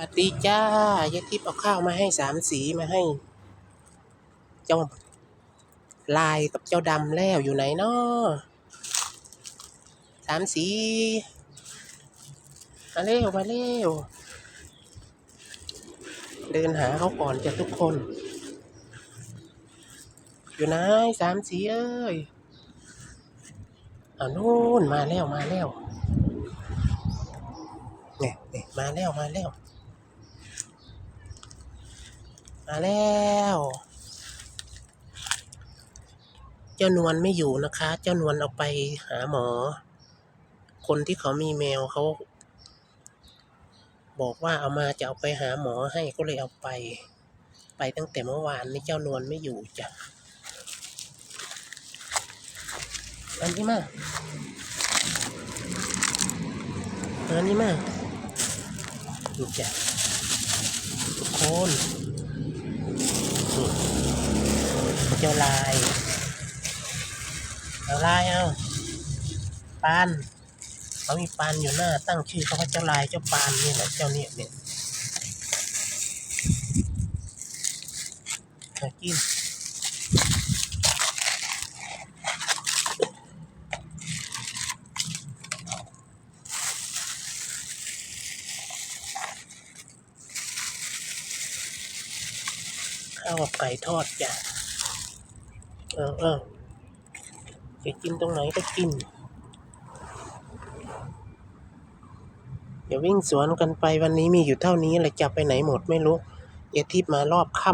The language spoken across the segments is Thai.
สวัสดีจ้ายายทิพย์เอาข้าวมาให้สามสีมาให้ เจ้าลายกับเจ้าดำแล้วอยู่ไหนเนาะสามสีมาเร็วมาเร็วเดินหาเขาก่อนจะทุกคน อยู่ไหนสามสีเอ้ยอานู่นมาแล้วมาแล้วเนี่ยเนี่ยมาแล้วมาแล้ว มาแล้ว เจ้านวลไม่อยู่นะคะ เจ้านวลเอาไปหาหมอ คนที่เขามีแมวเขา บอกว่าเอามาจะเอาไปหาหมอให้ก็เลยเอาไป ไปตั้งแต่เมื่อวานนี้เจ้านวลไม่อยู่จ้ะอันนี้มาอันนี้มาดูจ้ะทุกคนนี่ เจ้าลายเจ้าลายเอาปานเขามีปานอยู่หน้า ตั้งชื่อเขาว่าเจ้าลายเจ้าปานนี่แหละเจ้าเนี่ยเนี่ยมากินข้าวกับไก่ทอดจ้ะ ออเออจะกินตรงไหนก็กินอย่าวิ่งสวนกันไปวันนี้มีอยู่เท่านี้เลยจะไปไหนหมดไม่รู้ยายทิพย์มารอบค่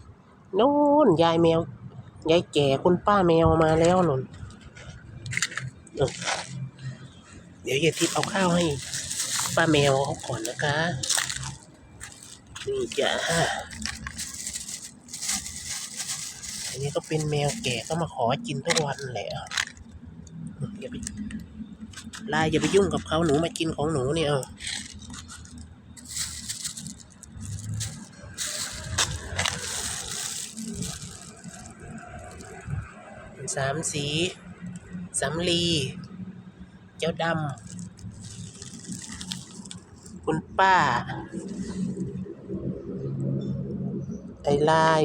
ำโน่นยายแมวยายแก่คุณป้าแมวมาแล้วนนเออเดี๋ยวยายทิพย์เอาข้าวให้ ป้าแมวเขาก่อนนะคะนี่จ้ะ นี้ก็เป็นแมวแก่ก็มาขอกินทุกวันแหละอย่าไปลายอย่าไปยุ่งกับเขาหนูมากินของหนูเนี่ยเอาสามสีสำลี เจ้าดำ คุณป้า ไอ้ลาย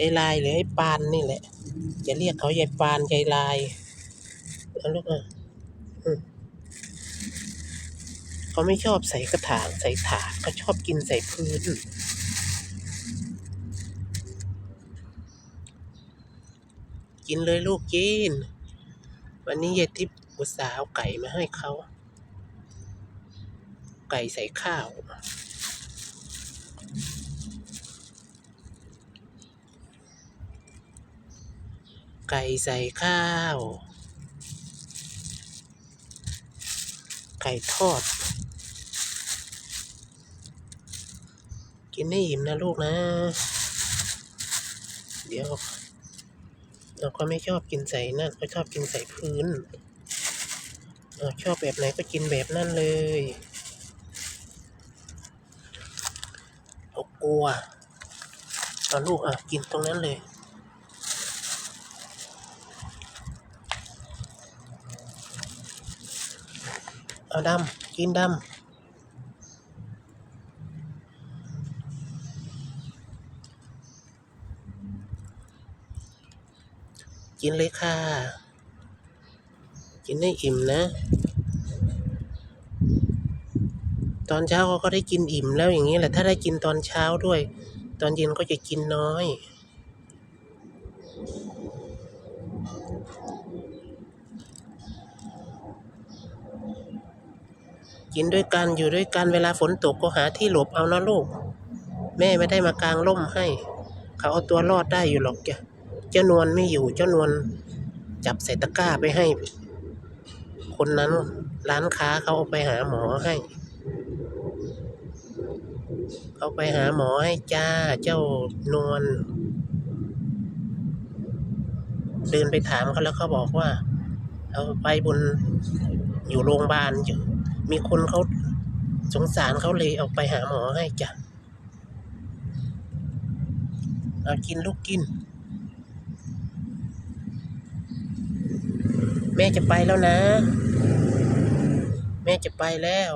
ยายลายหรือไอ้ปานนี่แหละ จะเรียกเขายายปานยายลายเอาลูกอะเขาไม่ชอบใส่กระถางใส่ถาดเขาชอบกินใส่พื้น กินเลยลูกกิน วันนี้ยายทิพย์อุตสาห์เอาไก่มาให้เขา ไก่ใส่ข้าว ไก่ใส่ข้าว ไก่ทอด กินให้อิ่มนะลูกนะ เดี๋ยว เราก็ไม่ชอบกินใส่นั่นก็ชอบกินใส่พื้นเอาชอบแบบไหนก็กินแบบนั่นเลยเอากลัวเอาลูกอะ กินตรงนั้นเลย เอาดำกินดำกินเลยค่ะ กินให้อิ่มนะ ตอนเช้าเขาก็ได้กินอิ่มแล้วอย่างนี้แหละ ถ้าได้กินตอนเช้าด้วย ตอนเย็นก็จะกินน้อย กินด้วยกันอยู่ด้วยกันเวลาฝนตกก็หาที่หลบเอานะลูก แม่ไม่ได้มากางร่มให้ เขาเอาตัวรอดได้อยู่หรอกจ้ะเจ้านวลไม่อยู่เจ้านวลจับใส่ตะกร้าไปให้ คนนั้นร้านค้าเขาเอาไปหาหมอให้เขาไปหาหมอให้จ้าเจ้านวลเดินไปถามเขาแล้วเขาบอกว่า เอาไปบนอยู่โรงพยาบาลอยู่ มีคนเขาสงสารเขาเลยเอาไปหาหมอให้จ้ะเอากินลูกกิน แม่จะไปแล้วนะ แม่จะไปแล้ว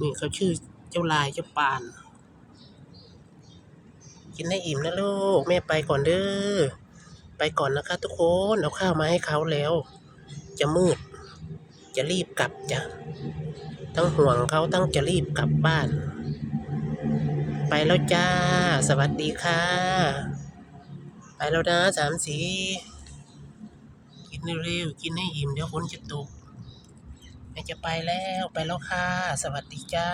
นี่เขาชื่อเจ้าลายเจ้าปาน กินได้อิ่มนะลูก แม่ไปก่อนเด้อ ไปก่อนนะคะทุกคนเอาข้าวมาให้เขาแล้ว จะมืด จะรีบกลับจ้ะทั้งห่วงเขาทั้งจะรีบกลับบ้าน ไปแล้วจ้า สวัสดีค่ะ ไปแล้วนะสามสีกินเร็วๆกินให้อิ่มเดี๋ยวฝนจะตกแม่จะไปแล้วไปแล้วค่ะ สวัสดีจ้า